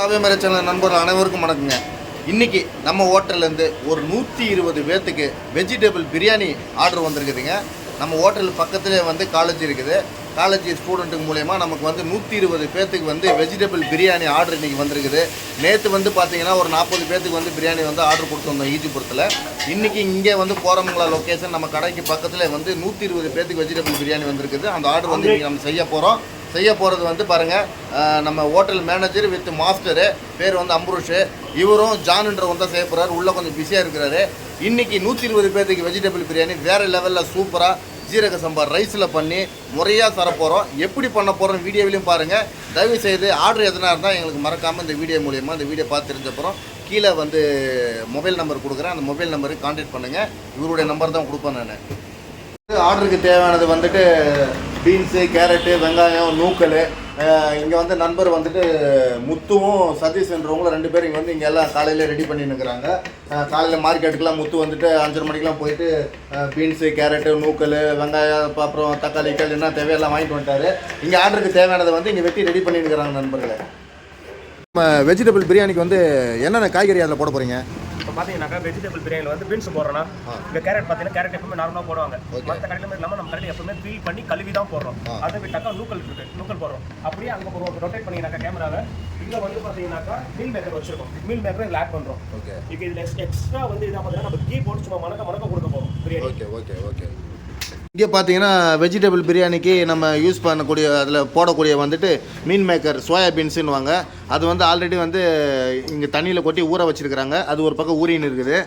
காவியமர channel நண்பர்கள் அனைவருக்கும் வணக்கங்க. இன்னைக்கு நம்ம ஹோட்டல்லேருந்து ஒரு நூற்றி இருபது பேர்த்துக்கு வெஜிடபிள் பிரியாணி ஆர்டர் வந்திருக்குதுங்க. நம்ம ஹோட்டல் பக்கத்துலேயே வந்து காலேஜ் இருக்குது. காலேஜ் ஸ்டூடெண்ட்டுக்கு மூலயமா நமக்கு வந்து நூற்றி இருபது பேர்த்துக்கு வந்து வெஜிடபிள் பிரியாணி ஆர்டர் இன்னைக்கு வந்திருக்குது. நேற்று வந்து பார்த்தீங்கன்னா ஒரு நாற்பது பேர்த்துக்கு வந்து பிரியாணி வந்து ஆர்டர் கொடுத்துருந்தோம் ஈஜிபுரத்தில் இன்னைக்கு இங்கே வந்து போகிறவங்களா லொக்கேஷன் நம்ம கடைக்கு பக்கத்தில் வந்து நூற்றி இருபது பேர்த்துக்கு வெஜிடபிள் பிரியாணி வந்திருக்குது. அந்த ஆர்டர் வந்து இன்னைக்கு நம்ம செய்ய போகிறோம் செய்ய போகிறது வந்து பாருங்கள் நம்ம ஹோட்டல் மேனேஜர் வித் மாஸ்டரு பேர் வந்து அம்ருஷ் இவரும் ஜான்ன்றவங்க தான் செய்ய போகிறாரு உள்ளே கொஞ்சம் பிஸியாக இருக்கிறாரு. இன்றைக்கி நூற்றி இருபது பேர்த்துக்கு வெஜிடபிள் பிரியாணி வேறு லெவலில் சூப்பராக ஜீரக சம்பா ரைஸில் பண்ணி முறையாக தரப்போகிறோம் எப்படி பண்ண போகிறோம் வீடியோவிலையும் பாருங்கள் தயவு செய்து ஆர்டர் எதனா இருந்தால் எங்களுக்கு மறக்காமல் இந்த வீடியோ மூலியமாக இந்த வீடியோ பார்த்து தெரிஞ்சப்புறம் கீழே வந்து மொபைல் நம்பர் கொடுக்குறேன். அந்த மொபைல் நம்பருக்கு கான்டாக்ட் பண்ணுங்கள் இவருடைய நம்பர் தான் கொடுப்பேன் நான். ஆர்டருக்கு தேவையானது வந்துட்டு பீன்ஸு கேரட்டு வெங்காயம் நூக்கல். இங்கே வந்து நண்பர் வந்துட்டு முத்துவும் சதீஷ்ன்றவங்களும் ரெண்டு பேரும் இங்கே வந்து இங்கே எல்லாம் காலையில் ரெடி பண்ணின்னுக்குறாங்க. காலையில் மார்க்கெட்டுக்கெலாம் முத்து வந்துட்டு அஞ்சரை மணிக்கெலாம் போயிட்டு பீன்ஸு கேரட்டு நூக்கல் வெங்காயம் அப்புறம் தக்காளி கல் என்ன தேவையெல்லாம் வாங்கிட்டு வந்துட்டார். இங்கே ஆர்டருக்கு தேவையானதை வந்து இங்கே வெட்டி ரெடி பண்ணினுக்கிறாங்க நண்பர்களே. நம்ம வெஜிடபிள் பிரியாணிக்கு வந்து என்னென்ன காய்கறி அதில் போட போகிறீங்க இப்போ பார்த்தீங்கன்னாக்கா வெஜிடபிள் பிரியாணியில் வந்து பீன்ஸ் போடுறோம்னா இந்த கேரட் பார்த்தீங்கன்னா கேரட் எப்பவுமே நார்மலாக போடுவாங்க. மற்ற கடையில் இல்லாமல் நம்ம கடையில் எப்பவுமே ஃபீல் பண்ணி கழுவி தான் போடுறோம். அதை விட்டாக்கா நூக்கல் இருக்கு நூக்கல் போடுறோம். அப்படியே அங்கே போடுவோம் ரொட்டேட் பண்ணிங்கனாக்கா கேமராவை இங்கே வந்து பார்த்தீங்கன்னாக்கா மீல் மேக்கர் வச்சிருக்கோம். மீல் மேக்கர் இதில் ஆட் பண்ணுறோம் ஓகே இப்போ இதில் எக்ஸ்ட்ரா வந்து இதாக பார்த்தீங்கன்னா நம்ம கீ போட்டு சும்மா மணக்க மணக்க கொடுக்க போகிறோம் பிரியாணி. ஓகே ஓகே ஓகே இங்கே பார்த்தீங்கன்னா வெஜிடபிள் பிரியாணிக்கு நம்ம யூஸ் பண்ணக்கூடிய அதில் போடக்கூடிய வந்துட்டு மீன் மேக்கர் சோயாபீன்ஸுன்னு வாங்க அது வந்து ஆல்ரெடி வந்து இங்கே தண்ணியில் கொட்டி ஊற வச்சுருக்குறாங்க. அது ஒரு பக்கம் ஊறின்னு இருக்குது.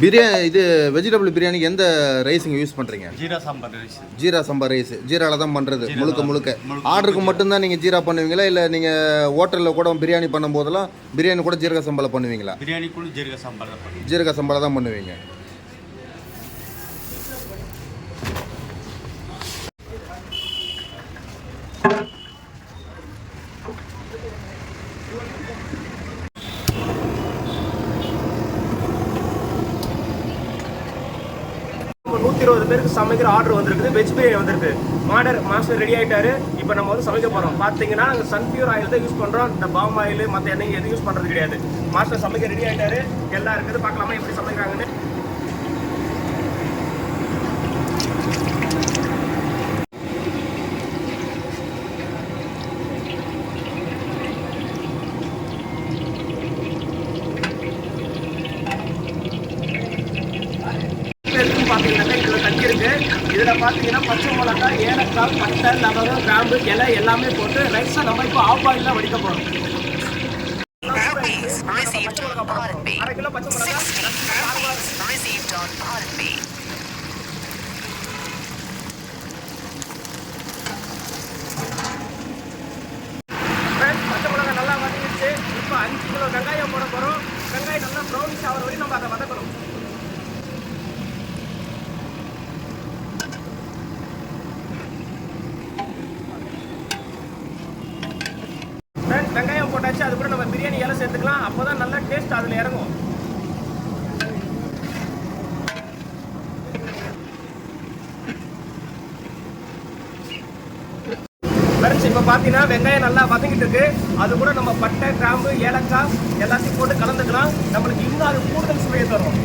பிரியாணி இது வெஜிடபிள் பிரியாணிக்கு எந்த ரைஸ் இங்கே யூஸ் பண்ணுறீங்க ஜீரா சாம்பார் ரைஸ் ஜீரா சம்பா ரைஸ் ஜீராவில் தான் பண்ணுறது முழுக்க முழுக்க. ஆர்டருக்கு மட்டும்தான் நீங்கள் ஜீரா பண்ணுவீங்களா? இல்லை நீங்கள் ஹோட்டலில் கூட பிரியாணி பண்ணும்போதெல்லாம் பிரியாணி கூட ஜீரக சம்பாவில் பண்ணுவீங்களா? பிரியாணிக்குள்ள ஜீரக சாம்பார் தான் பண்ணுவோம். ஜீரக சம்பாவில் தான் பண்ணுவீங்க நம்ம நூற்றி இருபது பேருக்கு சமைக்கிற ஆர்டர் வந்திருக்குது. வெஜ் பிரியாணி வந்திருக்கு. மாடர் மாஸ்டர் ரெடி ஆயிட்டாரு. இப்போ நம்ம வந்து சமைக்க போகிறோம் பார்த்தீங்கன்னா நாங்கள் சன்ஃபியூர் ஆயில் தான் யூஸ் பண்ணுறோம் இந்த பாம் ஆயில் மற்ற எண்ணெய் எதுவும் யூஸ் பண்ணுறது கிடையாது. மாஸ்டர் சமைக்க ரெடி ஆயிட்டாரு. எல்லாம் இருக்குது. பார்க்கலாமா எப்படி சமைக்கிறாங்கன்னு இருக்குன்னு பார்த்தீங்கன்னாக்கா இதில் தண்ணி இருக்கு இதில் பார்த்தீங்கன்னா பச்சை மிளகாய் ஏலக்காய் பட்டை லவங்கம் கிராம்பு இலை எல்லாமே போட்டு ரைஸை நம்ம இப்போ ஆஃப் ஆயிலில் வடிக்க போகிறோம் Rupees received on Bharat Pay. அரை கிலோ பச்சை மிளகாய் 60 rupees received on Bharat Pay. Friends, பச்சை மிளகாய் நல்லா வதங்கிடுச்சு இப்போ அஞ்சு கிலோ வெங்காயம் போட போகிறோம் வெங்காயம் நல்லா ப்ரௌனிஷ் ஆகிற வரையும் நம்ம அதை வதக்கணும் Friends, வெங்காயம் போட்டாச்சு அது கூட நம்ம பிரியாணி இலை சேர்த்துக்கலாம். அப்பதான் நல்லா டேஸ்ட் அதில் இறங்கும். ஃப்ரெண்ட்ஸ் இப்போ பார்த்தீங்கன்னா வெங்காயம் நல்லா வதங்கிட்டு இருக்கு. அது கூட நம்ம பட்டை கிராம்பு ஏலக்காய் எல்லாத்தையும் போட்டு கலந்துக்கலாம். நம்மளுக்கு இன்னும் அது கூடுதல் சுவையை தரும்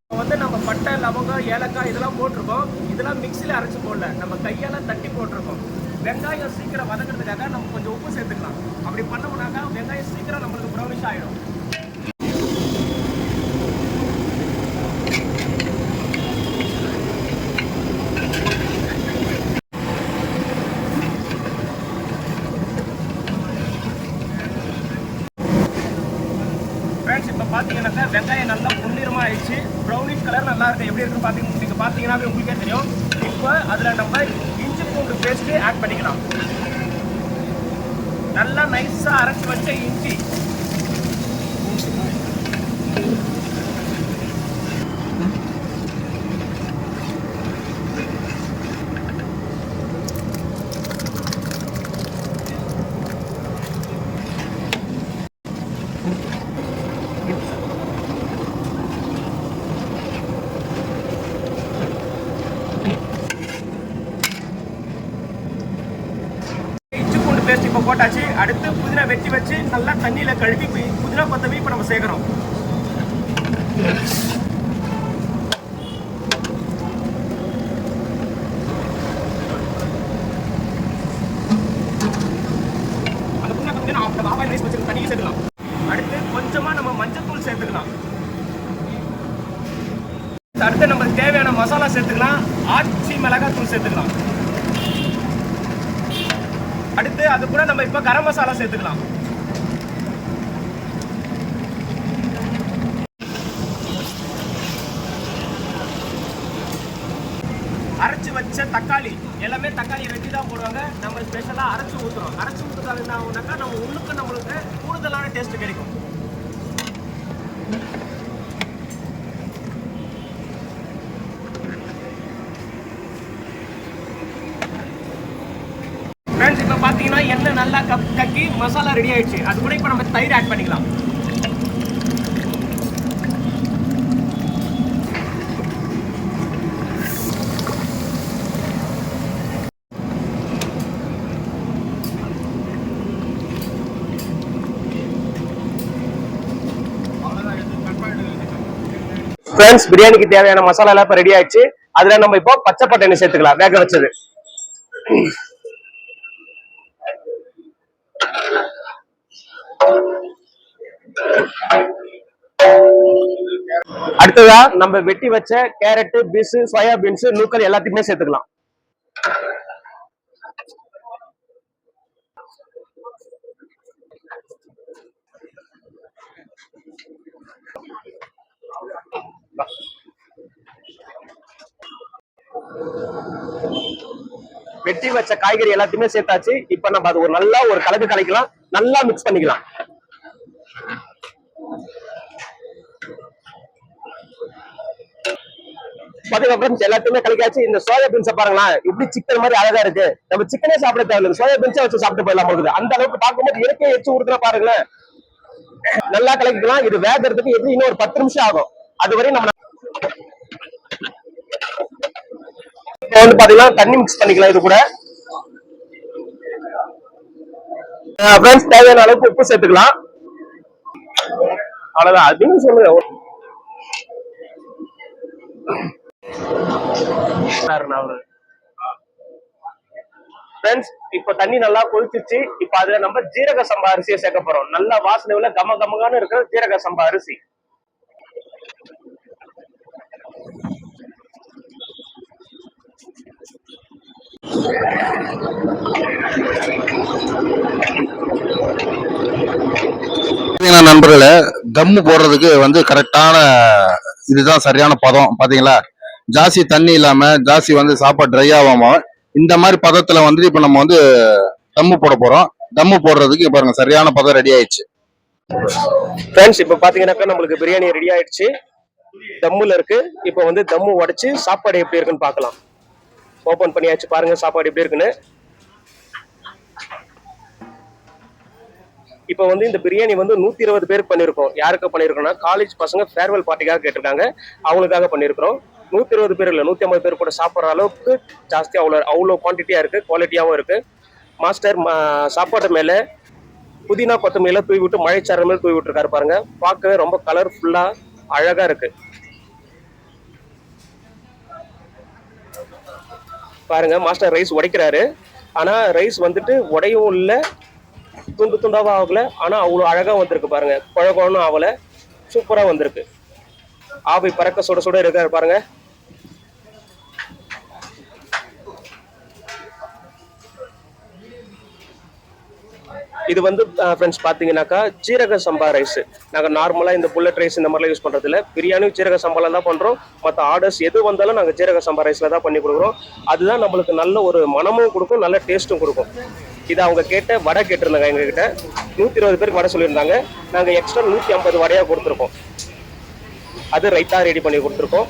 இப்போ வந்து நம்ம பட்டை லவங்கம் ஏலக்காய் இதெல்லாம் போட்டிருக்கோம் இதெல்லாம் மிக்சியில் அரைச்சு போடல. நம்ம கையால் தட்டி போட்டிருக்கோம். வெங்காயம் சீக்கிரம் வதங்குறதுக்காக நம்ம கொஞ்சம் உப்பு சேர்த்துக்கலாம். அப்படி பண்ணோம்னாக்கா வெங்காயம் சீக்கிரம் நம்மளுக்கு ப்ரௌனிஷ் ஆகிடும் ஃப்ரெண்ட்ஸ் இப்போ பார்த்தீங்கன்னாக்கா வெங்காயம் நல்லா பொன்னிறமாக ஆயிடுச்சு. ப்ரௌனிஷ் கலர் நல்லா இருக்கு. எப்படி இருக்குன்னு பார்த்தீங்க நீங்கள் பார்த்தீங்கன்னாவே உங்களுக்கே தெரியும். இப்போ அதில் நம்ம இஞ்சி பூண்டு பேஸ்ட்டு ஆட் பண்ணிக்கலாம். நல்லா நைஸாக அரைச்சி வச்ச இஞ்சி. போட்டாச்சு. அடுத்து புதினா வெட்டி வச்சு நல்லா தண்ணியில் கழுவி பு- புதினா கொத்தமல்லி இப்போ நம்ம சேர்க்குறோம் அந்த புதினா கொத்தமல்லி நம்ம பாபாய் ரைஸ் தண்ணியை சேர்த்துக்கலாம். அடுத்து கொஞ்சமாக நம்ம மஞ்சத்தூள் சேர்த்துக்கலாம். அடுத்து நமக்கு தேவையான மசாலா சேர்த்துக்கலாம். ஆச்சி மிளகாய் தூள் சேர்த்துக்கலாம். அடுத்து அது கூட நம்ம இப்போ கரம் மசாலா சேர்த்துக்கலாம். அரைச்சு வச்ச தக்காளி எல்லாமே தக்காளி வெட்டி தான் போடுவாங்க. நம்ம ஸ்பெஷலாக அரைச்சு ஊற்றுறோம் அரைச்சு ஊற்றுறது என்ன ஆகுனாக்கா நம்ம உள்ளுக்கு நம்மளுக்கு கூடுதலான டேஸ்ட் கிடைக்கும். இப்போ பார்த்தீங்கன்னா எண்ணெய் நல்லா கப் கக்கி மசாலா ரெடி ஆயிடுச்சு. அது கூட இப்போ நம்ம தயிர் ஆட் பண்ணிக்கலாம். ஃப்ரெண்ட்ஸ் பிரியாணிக்கு தேவையான மசாலா எல்லாம் இப்போ ரெடி ஆயிடுச்சு. அதுல நம்ம இப்போ பச்சை பட்டாணி சேர்த்துக்கலாம். வேக வச்சது. அடுத்ததா நம்ம வெட்டி வச்ச கேரட் பீஸ் சோயா பீன்ஸ் நூக்கல் எல்லாத்தையுமே சேர்த்துக்கலாம். வெட்டி வச்ச காய்கறி எல்லாத்தையுமே சேர்த்தாச்சு. இப்ப நம்ம அது ஒரு நல்லா ஒரு கலக்கு கலைக்கலாம். நல்லா மிக்ஸ் பண்ணிக்கலாம். பாத்தீங்க ஃப்ரெண்ட்ஸ் எல்லாத்தையுமே கலக்காச்சு இந்த சோயா பீன்ஸை பாருங்களேன். இப்படி சிக்கன் மாதிரி அழகா இருக்கு. நம்ம சிக்கனே சாப்பிட தேவையில்லை. சோயா பீன்ஸே வச்சு சாப்பிட்டு போயிடலாம் போகுது அந்த அளவுக்கு பார்க்கும்போது இயற்கையை எச்சு ஊடுதுனா பாருங்களேன். நல்லா கலக்கிக்கலாம். இது வேகிறதுக்கு எப்படி இன்னும் ஒரு பத்து நிமிஷம் ஆகும். அது வரையும் நம்ம இப்போ வந்து பாத்தீங்கன்னா தண்ணி மிக்ஸ் பண்ணிக்கலாம் இது கூட. ஃப்ரெண்ட்ஸ் தேவையான அளவுக்கு உப்பு சேர்த்துக்கலாம். அவ்வளவுதான். அதுன்னு சொல்லுங்க. ஃப்ரெண்ட்ஸ் இப்போ தண்ணி நல்லா கொதிச்சிச்சு இப்போ அதுல நம்ம ஜீரக சம்பா அரிசியை சேர்க்க போறோம். நல்லா வாசனைவுல கம கமகான்னு இருக்கிற ஜீரக சம்பா அரிசி. நண்பர்களே கம்மு போடுறதுக்கு வந்து கரெக்டான இதுதான் சரியான பதம் பாத்தீங்களா? ஜாஸ்தி தண்ணி இல்லாம ஜாஸ்தி வந்து சாப்பாடு ட்ரை ஆகாம இந்த மாதிரி பதத்துல வந்து இப்ப நம்ம வந்து தம்மு போட போறோம். தம்மு போடுறதுக்கு இப்ப பாருங்க சரியான பதம் ரெடி ஆயிடுச்சு. ஃப்ரெண்ட்ஸ் இப்போ பாத்தீங்கன்னாக்கா நம்மளுக்கு பிரியாணி ரெடி ஆயிடுச்சு. தம்முல இருக்கு. இப்போ வந்து தம்மு உடைச்சு சாப்பாடு எப்படி இருக்குன்னு பார்க்கலாம். ஓபன் பண்ணியாச்சு பாருங்க சாப்பாடு எப்படி இருக்குன்னு. இப்போ வந்து இந்த பிரியாணி வந்து நூத்தி இருபது பேருக்கு பண்ணியிருக்கோம் யாருக்கு பண்ணியிருக்கோம்னா காலேஜ் பசங்க ஃபேர்வெல் பார்ட்டிக்காக கேட்டிருக்காங்க. அவங்களுக்காக பண்ணியிருக்கிறோம் நூத்தி இருபது பேர் இல்லை நூத்தி ஐம்பது பேர் கூட சாப்பிட்ற அளவுக்கு ஜாஸ்தி அவ்வளோ அவ்வளோ குவான்டிட்டியா இருக்கு குவாலிட்டியாகவும் இருக்கு. மாஸ்டர் சாப்பாட்டு சாப்பாடு புதினா கொத்தமல்லியில தூவி விட்டு மழைச்சாரல் மேலே தூவி விட்டுருக்காரு பாருங்க. பார்க்கவே ரொம்ப கலர்ஃபுல்லா அழகா இருக்கு. பாருங்க மாஸ்டர் ரைஸ் உடைக்கிறாரு. ஆனா ரைஸ் வந்துட்டு உடையவும் இல்லை துண்டு துண்டாவும் ஆகல. ஆனா அவ்வளோ அழகா வந்திருக்கு பாருங்க. குழகுழன்னு ஆகல. சூப்பரா வந்திருக்கு. ஆவி பறக்க சுட சுட இருக்காரு பாருங்க. இது வந்து ஃப்ரெண்ட்ஸ் பார்த்தீங்கன்னாக்கா சீரக சம்பா ரைஸ் நாங்கள் நார்மலாக இந்த புல்லட் ரைஸ் இந்த மாதிரிலாம் யூஸ் பண்ணுறதில்ல பிரியாணியும் சீரக சம்பாவில் தான் பண்ணுறோம் மற்ற ஆர்டர்ஸ் எது வந்தாலும் நாங்கள் சீரக சம்பா ரைஸில் தான் பண்ணி கொடுக்குறோம். அதுதான் நம்மளுக்கு நல்ல ஒரு மனமும் கொடுக்கும் நல்ல டேஸ்ட்டும் கொடுக்கும். இது அவங்க கேட்ட வடை கேட்டிருந்தாங்க எங்ககிட்ட. நூற்றி இருபது பேருக்கு வடை சொல்லியிருந்தாங்க. நாங்கள் எக்ஸ்ட்ரா நூற்றி ஐம்பது வடையாக கொடுத்துருக்கோம். அது ரைத்தா ரெடி பண்ணி கொடுத்துருக்கோம்.